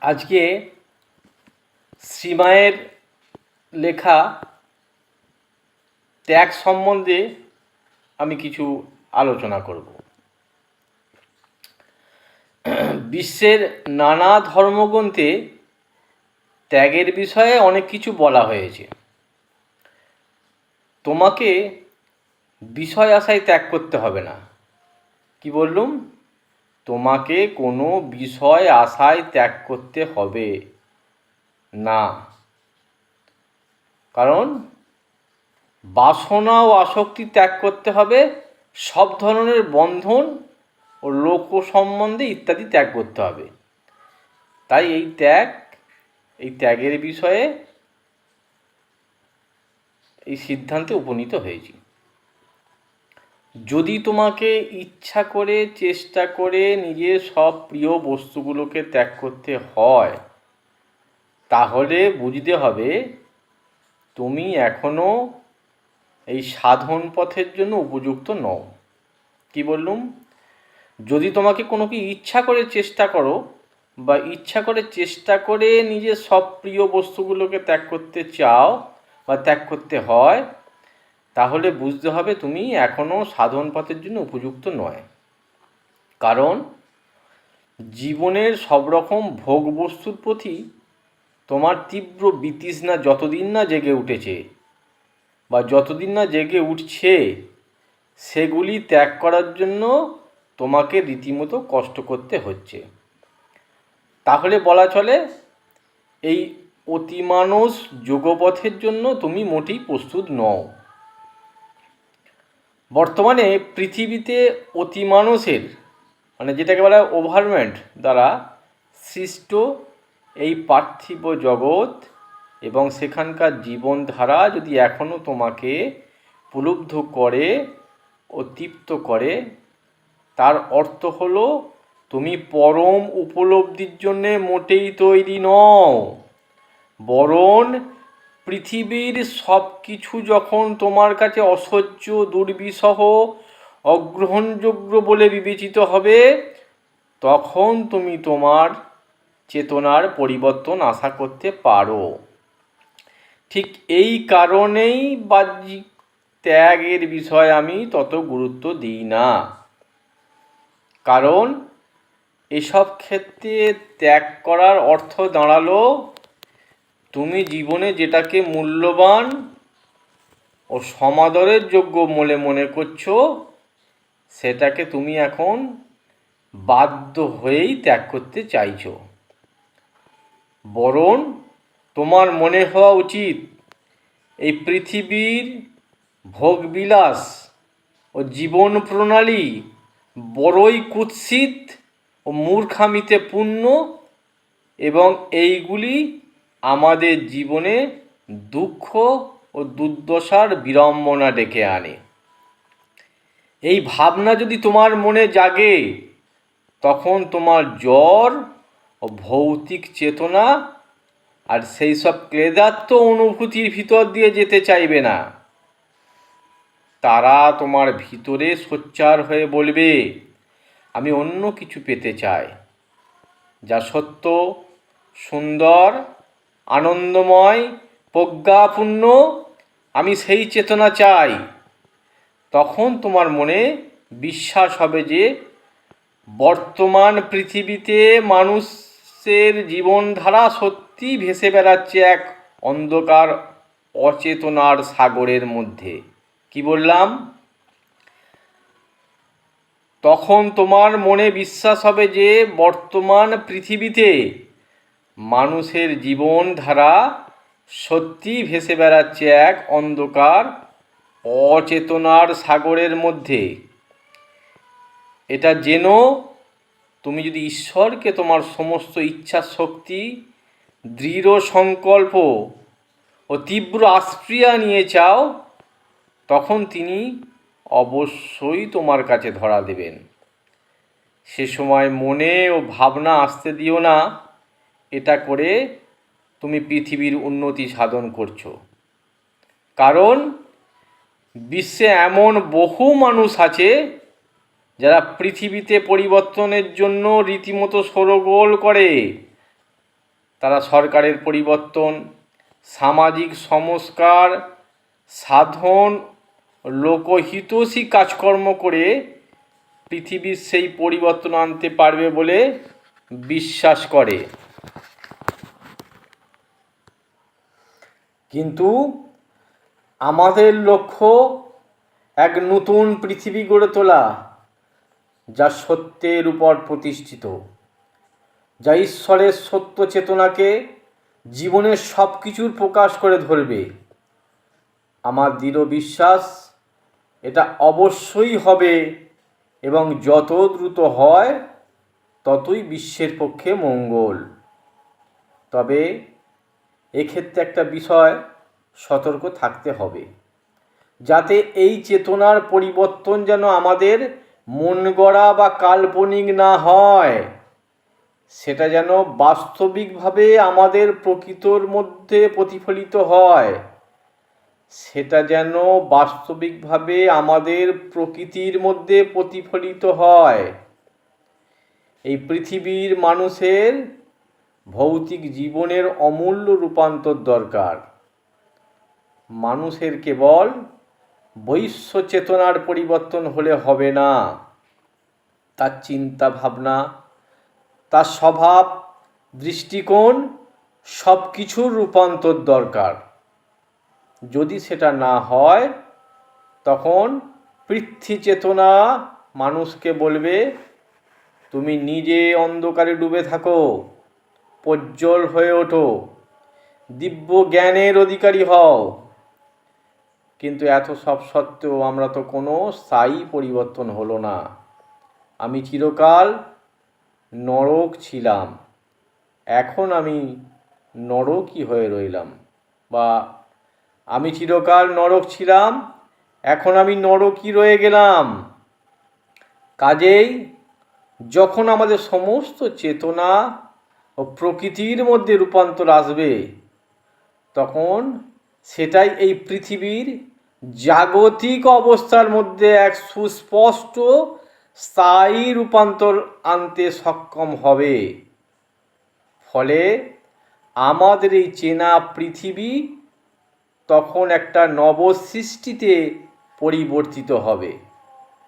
আজকে শ্রীমায়ের লেখা ত্যাগ সম্বন্ধে আমি কিছু আলোচনা করব। বিশ্বের নানা ধর্মগ্রন্থে ত্যাগের বিষয়ে অনেক কিছু বলা হয়েছে। তোমাকে বিষয় আশায় ত্যাগ করতে হবে না। কি বললুম? তোমাকে কোনো বিষয় আশায় ত্যাগ করতে হবে। না। কারণ বাসনা ও আসক্তি ত্যাগ করতে হবে, সব ধরনের বন্ধন ও লোক সম্বন্ধে ইত্যাদি ত্যাগ করতে হবে। তাই এই ত্যাগ, এই ত্যাগের বিষয়ে এই সিদ্ধান্তে উপনীত হয়েছি। যদি তোমাকে ইচ্ছা করে, চেষ্টা করে নিজের সব প্রিয় বস্তুগুলোকে ত্যাগ করতে হয়, তাহলে বুঝতে হবে তুমি এখনও এই সাধন পথের জন্য উপযুক্ত নও। কি বললুম? যদি তোমাকে কোনো কি ইচ্ছা করে চেষ্টা করো বা ইচ্ছা করে চেষ্টা করে নিজের সব প্রিয় বস্তুগুলোকে ত্যাগ করতে চাও বা ত্যাগ করতে হয় তাহলে বুঝতে হবে তুমি এখনও সাধন পথের জন্য উপযুক্ত নয়। কারণ জীবনের সব রকম ভোগ বস্তুর প্রতি তোমার তীব্র বিতৃষ্ণা যতদিন না জেগে উঠেছে বা যতদিন না জেগে উঠছে, সেগুলি ত্যাগ করার জন্য তোমাকে রীতিমতো কষ্ট করতে হচ্ছে। তাহলে বলা চলে, এই অতিমানস যোগপথের জন্য তুমি মোটেই প্রস্তুত নও। বর্তমানে পৃথিবীতে অতিমানসের মানে যেটাকে বলা হয় ওভারমেন্ট দ্বারা সৃষ্ট এই পার্থিব জগৎ এবং সেখানকার জীবনধারা যদি এখনও তোমাকে প্রলুব্ধ করে ও তৃপ্ত করে, তার অর্থ হলো তুমি পরম উপলব্ধির জন্যে মোটেই তৈরি নও। বরং পৃথিবীর সব কিছু যখন তোমার কাছে অসহ্য, দুর্বিষহ, অগ্রহণযোগ্য বলে বিবেচিত হবে, তখন তুমি তোমার চেতনার পরিবর্তন আশা করতে পারো। ঠিক এই কারণেই বাহ্যিক ত্যাগের বিষয় আমি তত গুরুত্ব দিই না। কারণ এসব ক্ষেত্রে ত্যাগ করার অর্থ দাঁড়াল তুমি জীবনে যেটাকে মূল্যবান ও সমাদরের যোগ্য বলে মনে করছ, সেটাকে তুমি এখন বাধ্য হয়েই ত্যাগ করতে চাইছো। বরং তোমার মনে হওয়া উচিত, এই পৃথিবীর ভোগবিলাস ও জীবন প্রণালী বড়ই কুৎসিত ও মূর্খামিতে পূর্ণ এবং এইগুলি আমাদের জীবনে দুঃখ ও দুর্দশার বিড়ম্বনা ডেকে আনে। এই ভাবনা যদি তোমার মনে জাগে, তখন তোমার জ্বর ও ভৌতিক চেতনা আর সেই সব ক্লেদাত্ম অনুভূতির ভিতর দিয়ে যেতে চাইবে না। তারা তোমার ভিতরে সোচ্চার হয়ে বলবে, আমি অন্য কিছু পেতে চাই, যা সত্য, সুন্দর আনন্দময়, প্রজ্ঞাপূর্ণ, আমি সেই চেতনা চাই। তখন তোমার মনে বিশ্বাস হবে যে বর্তমান পৃথিবীতে মানুষের জীবনধারা সত্যি ভেসে বেড়াচ্ছে এক অন্ধকার, অচেতনার সাগরের মধ্যে। কি বললাম? তখন তোমার মনে বিশ্বাস হবে যে বর্তমান পৃথিবীতে মানুষের জীবনধারা সত্যি ভেসে বেড়াচ্ছে এক অন্ধকার, অচেতনার সাগরের মধ্যে। এটা যেন তুমি যদি ঈশ্বরকে তোমার সমস্ত ইচ্ছা শক্তি, দৃঢ় সংকল্প ও তীব্র আশ্রিয়া নিয়ে চাও, তখন তিনি অবশ্যই তোমার কাছে ধরা দেবেন। সে সময় মনে ও ভাবনা আসতে দিও না। এটা করে তুমি পৃথিবীর উন্নতি সাধন করছ। কারণ বিশ্বে এমন বহু মানুষ আছে যারা পৃথিবীতে পরিবর্তনের জন্য রীতিমতো সরগোল করে। তারা সরকারের পরিবর্তন, সামাজিক সংস্কার, সাধন, লোকহিতৈষী কাজকর্ম করে পৃথিবীর সেই পরিবর্তন আনতে পারবে বলে বিশ্বাস করে। কিন্তু আমাদের লক্ষ্য এক নতুন পৃথিবী গড়ে তোলা, যা সত্যের উপর প্রতিষ্ঠিত, যা ঈশ্বরের সত্য চেতনাকে জীবনের সব কিছুর প্রকাশ করে ধরবে। আমার দৃঢ় বিশ্বাস, এটা অবশ্যই হবে এবং যত দ্রুত হয়, ততই বিশ্বের পক্ষে মঙ্গল। তবে এক্ষেত্রে একটা বিষয় সতর্ক থাকতে হবে। যাতে এই চেতনার পরিবর্তন যেন আমাদের মন গড়া বা কাল্পনিক না হয়, সেটা যেন বাস্তবিকভাবে আমাদের প্রকৃতর মধ্যে প্রতিফলিত হয়, সেটা যেন বাস্তবিকভাবে আমাদের প্রকৃতির মধ্যে প্রতিফলিত হয়। এই পৃথিবীর মানুষের ভৌতিক জীবনের অমূল্য রূপান্তর দরকার। মানুষের কেবল বৈশ্য চেতনার পরিবর্তন হলে হবে না। তার চিন্তা ভাবনা তার স্বভাব, দৃষ্টিকোণ সব কিছুর রূপান্তর দরকার। যদি সেটা না হয়, তখন পৃথ্বী চেতনা মানুষকে বলবে, তুমি নিজে অন্ধকারে ডুবে থাকো। প্রজ্জ্বল হয়ে ওঠো। দিব্য জ্ঞানের অধিকারী হও। কিন্তু এত সব সত্ত্বেও আমরা তো কোনো স্থায়ী পরিবর্তন হলো না। আমি চিরকাল নরক ছিলাম। এখন আমি নরকই হয়ে রইলাম। বা, আমি চিরকাল নরক ছিলাম, এখন আমি নরকই রয়ে গেলাম। কাজেই যখন আমাদের সমস্ত চেতনা ও প্রকৃতির মধ্যে রূপান্তর আসবে, তখন সেটাই এই পৃথিবীর জাগতিক অবস্থার মধ্যে এক সুস্পষ্ট স্থায়ী রূপান্তর আনতে সক্ষম হবে। ফলে আমাদের এই চেনা পৃথিবী তখন একটা নবসৃষ্টিতে পরিবর্তিত হবে।